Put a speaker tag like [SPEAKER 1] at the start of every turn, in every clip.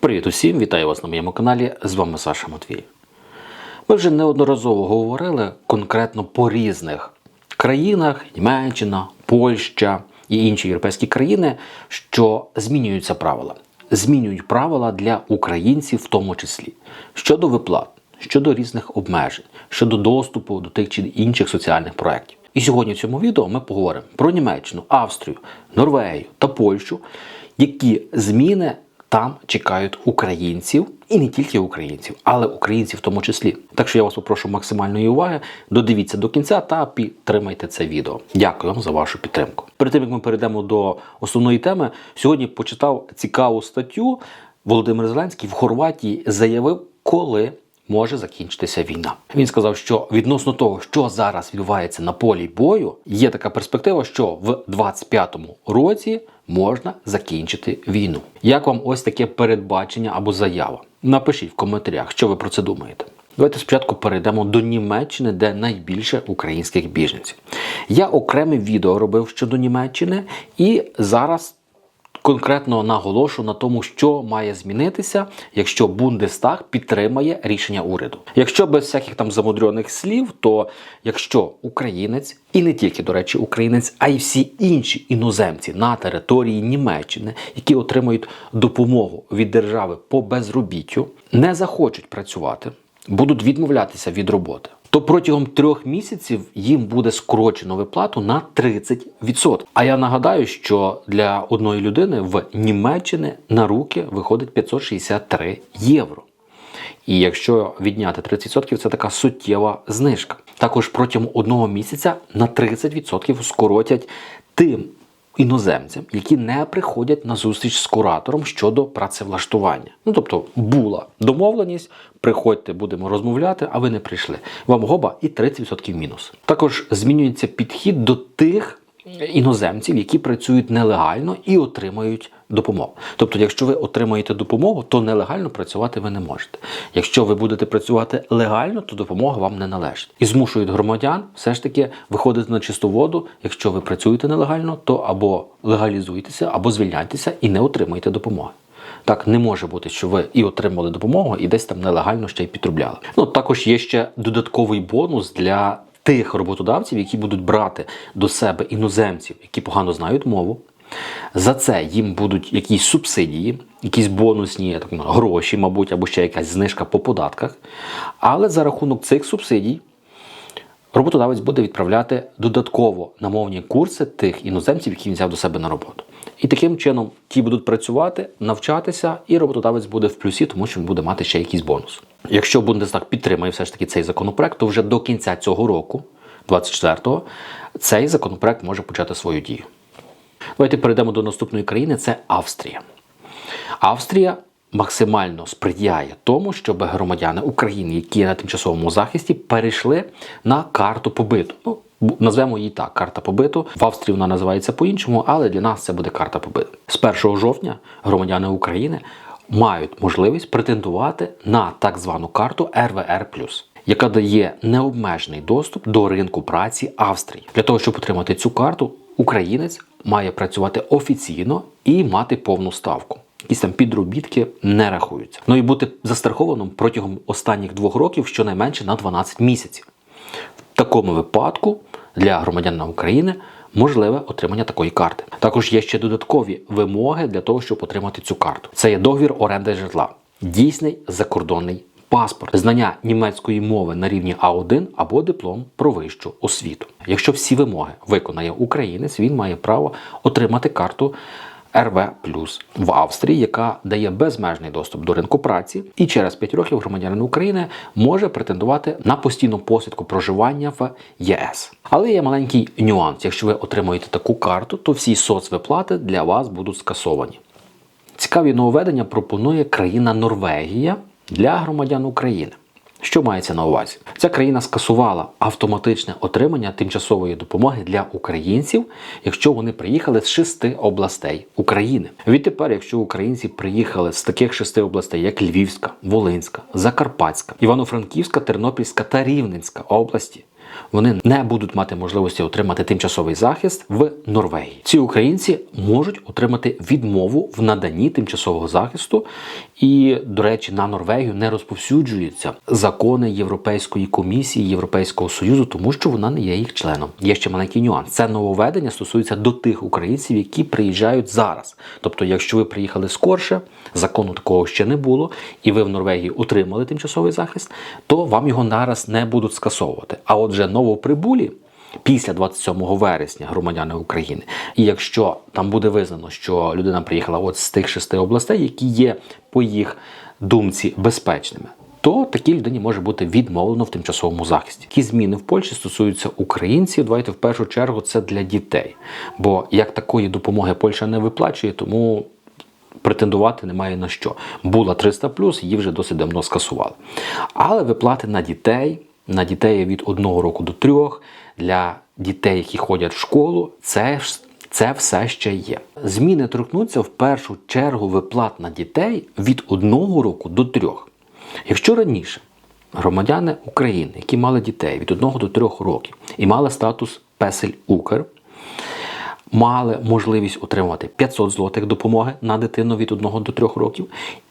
[SPEAKER 1] Привіт усім, вітаю вас на моєму каналі. З вами Саша Матвій. Ми вже неодноразово говорили конкретно по різних країнах: Німеччина, Польща і інші європейські країни, що змінюються правила. Змінюють правила для українців, в тому числі щодо виплат, щодо різних обмежень, щодо доступу до тих чи інших соціальних проєктів. І сьогодні в цьому відео ми поговоримо про Німеччину, Австрію, Норвегію та Польщу, які зміни там чекають українців, і не тільки українців, але українців в тому числі. Так що я вас попрошу максимальної уваги, додивіться до кінця та підтримайте це відео. Дякую вам за вашу підтримку. Перед тим як ми перейдемо до основної теми, сьогодні почитав цікаву статтю. Володимир Зеленський в Хорватії заявив, коли може закінчитися війна. Він сказав, що відносно того, що зараз відбувається на полі бою, є така перспектива, що в 25-му році можна закінчити війну. Як вам ось таке передбачення або заява? Напишіть в коментарях, що ви про це думаєте. Давайте спочатку перейдемо до Німеччини, де найбільше українських біженців. Я окреме відео робив щодо Німеччини, і зараз конкретно наголошу на тому, що має змінитися, якщо Бундестаг підтримає рішення уряду. Якщо без всяких там замудрених слів, то якщо українець, і не тільки, до речі, українець, а й всі інші іноземці на території Німеччини, які отримують допомогу від держави по безробіттю, не захочуть працювати, будуть відмовлятися від роботи. То протягом трьох місяців їм буде скорочено виплату на 30%. А я нагадаю, що для одної людини в Німеччині на руки виходить 563 євро. І якщо відняти 30%, це така суттєва знижка. Також протягом одного місяця на 30% скоротять тим іноземцям, які не приходять на зустріч з куратором щодо працевлаштування. Ну тобто була домовленість, приходьте, будемо розмовляти, а ви не прийшли. Вам гоба і 30% мінус. Також змінюється підхід до тих іноземців, які працюють нелегально і отримують допомогу. Тобто, якщо ви отримаєте допомогу, то нелегально працювати ви не можете. Якщо ви будете працювати легально, то допомога вам не належить. І змушують громадян все ж таки виходити на чисту воду. Якщо ви працюєте нелегально, то або легалізуйтеся, або звільняйтеся і не отримуєте допомоги. Так не може бути, що ви і отримали допомогу, і десь там нелегально ще й підробляли. Ну також є ще додатковий бонус для тих роботодавців, які будуть брати до себе іноземців, які погано знають мову. За це їм будуть якісь субсидії, якісь бонусні так, гроші, мабуть, або ще якась знижка по податках. Але за рахунок цих субсидій роботодавець буде відправляти додатково на мовні курси тих іноземців, які він взяв до себе на роботу. І таким чином ті будуть працювати, навчатися, і роботодавець буде в плюсі, тому що він буде мати ще якийсь бонус. Якщо Бундестаг підтримає все ж таки цей законопроект, то вже до кінця цього року, 24-го, цей законопроект може почати свою дію. Давайте перейдемо до наступної країни це Австрія. Австрія максимально сприяє тому, щоб громадяни України, які є на тимчасовому захисті, перейшли на карту побиту. Ну, назвемо її так, карта побиту. В Австрії вона називається по-іншому, але для нас це буде карта побиту. З 1 жовтня громадяни України мають можливість претендувати на так звану карту РВР яка дає необмежений доступ до ринку праці Австрії. Для того, щоб отримати цю карту, українець має працювати офіційно і мати повну ставку. Якісь там підробітки не рахуються. Ну і бути застрахованим протягом останніх двох років щонайменше на 12 місяців. В такому випадку для громадянина України можливе отримання такої карти. Також є ще додаткові вимоги для того, щоб отримати цю карту. Це є договір оренди житла, дійсний закордонний паспорт, знання німецької мови на рівні А1 або диплом про вищу освіту. Якщо всі вимоги виконає українець, він має право отримати карту. РВ плюс в Австрії, яка дає безмежний доступ до ринку праці, і через 5 років громадянин України може претендувати на постійну посвідку проживання в ЄС. Але є маленький нюанс: якщо ви отримуєте таку карту, то всі соцвиплати для вас будуть скасовані. Цікаві нововведення пропонує країна Норвегія для громадян України. Що мається на увазі? Ця країна скасувала автоматичне отримання тимчасової допомоги для українців, якщо вони приїхали з шести областей України. Відтепер, якщо українці приїхали з таких шести областей, як Львівська, Волинська, Закарпатська, Івано-Франківська, Тернопільська та Рівненська області, вони не будуть мати можливості отримати тимчасовий захист в Норвегії. Ці українці можуть отримати відмову в наданні тимчасового захисту, і, до речі, на Норвегію не розповсюджуються закони Європейської комісії Європейського союзу, тому що вона не є їх членом. Є ще маленький нюанс. Це нововведення стосується до тих українців, які приїжджають зараз. Тобто, якщо ви приїхали скорше, закону такого ще не було, і ви в Норвегії отримали тимчасовий захист, то вам його нараз не будуть скасовувати. А отже, новоприбулі. Після 27 вересня громадяни України, і якщо там буде визнано, що людина приїхала от з тих шести областей, які є по їх думці безпечними, то такій людині може бути відмовлено в тимчасовому захисті. Ті зміни в Польщі стосуються українців. Давайте в першу чергу це для дітей. Бо як такої допомоги Польща не виплачує, тому претендувати немає на що. Була 300 її вже досить давно скасували. Але виплати на дітей, на дітей від 1 року до 3, для дітей, які ходять в школу, це. Це все ще є. Зміни торкнуться в першу чергу виплат на дітей від 1 року до 3. Якщо раніше громадяни України, які мали дітей від 1 до 3 років і мали статус Песель Укр, мали можливість отримати 500 злотих допомоги на дитину від 1 до 3 років.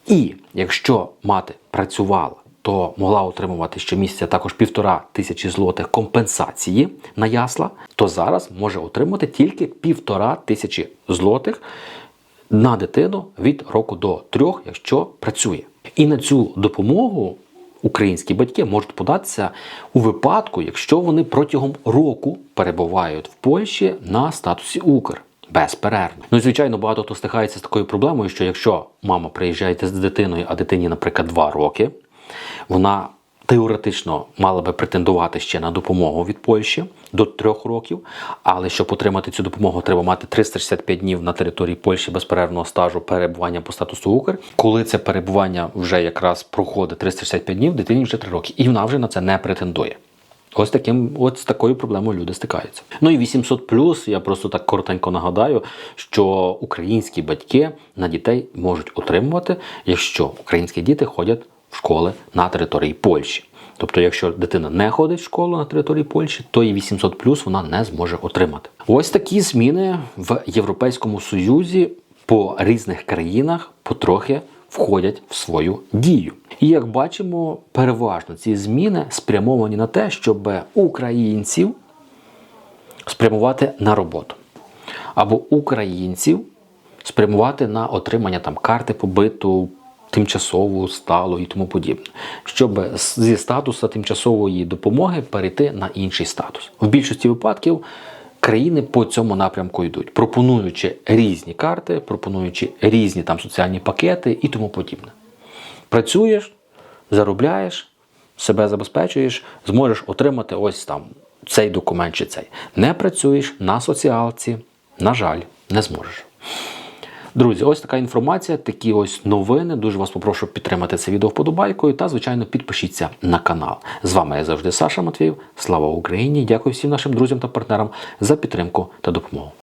[SPEAKER 1] І якщо мати працювала, то могла отримувати щомісяця також півтора тисячі злотих компенсації на ясла, то зараз може отримати тільки півтора тисячі злотих на дитину від року до трьох, якщо працює. І на цю допомогу українські батьки можуть податися у випадку, якщо вони протягом року перебувають в Польщі на статусі Укр. Безперервно. Ну звичайно, багато хто стикається з такою проблемою, що якщо мама приїжджає з дитиною, а дитині, наприклад, 2 роки, вона теоретично мала би претендувати ще на допомогу від Польщі до трьох років. Але щоб отримати цю допомогу, треба мати 365 днів на території Польщі безперервного стажу перебування по статусу Укр. Коли це перебування вже якраз проходить 365 днів, дитині вже 3 роки, і вона вже на це не претендує. Ось таким, от з такою проблемою люди стикаються. Ну і 800 плюс, я просто так коротенько нагадаю, що українські батьки на дітей можуть отримувати, якщо українські діти ходять школи на території Польщі. Тобто, якщо дитина не ходить в школу на території Польщі, то і 800 плюс вона не зможе отримати. Ось такі зміни в Європейському Союзі по різних країнах потрохи входять в свою дію. І як бачимо, переважно ці зміни спрямовані на те, щоб українців спрямувати на роботу або українців спрямувати на отримання там карти побиту. Тимчасову, сталу і тому подібне, щоб зі статусу тимчасової допомоги перейти на інший статус. В більшості випадків країни по цьому напрямку йдуть, пропонуючи різні карти, пропонуючи різні там соціальні пакети і тому подібне. Працюєш, заробляєш, себе забезпечуєш, зможеш отримати ось там цей документ чи цей. Не працюєш на соціалці, на жаль, не зможеш. Друзі, ось така інформація, такі ось новини. Дуже вас попрошу підтримати це відео вподобайкою та, звичайно, підпишіться на канал. З вами я завжди Саша Матвіїв. Слава Україні! Дякую всім нашим друзям та партнерам за підтримку та допомогу.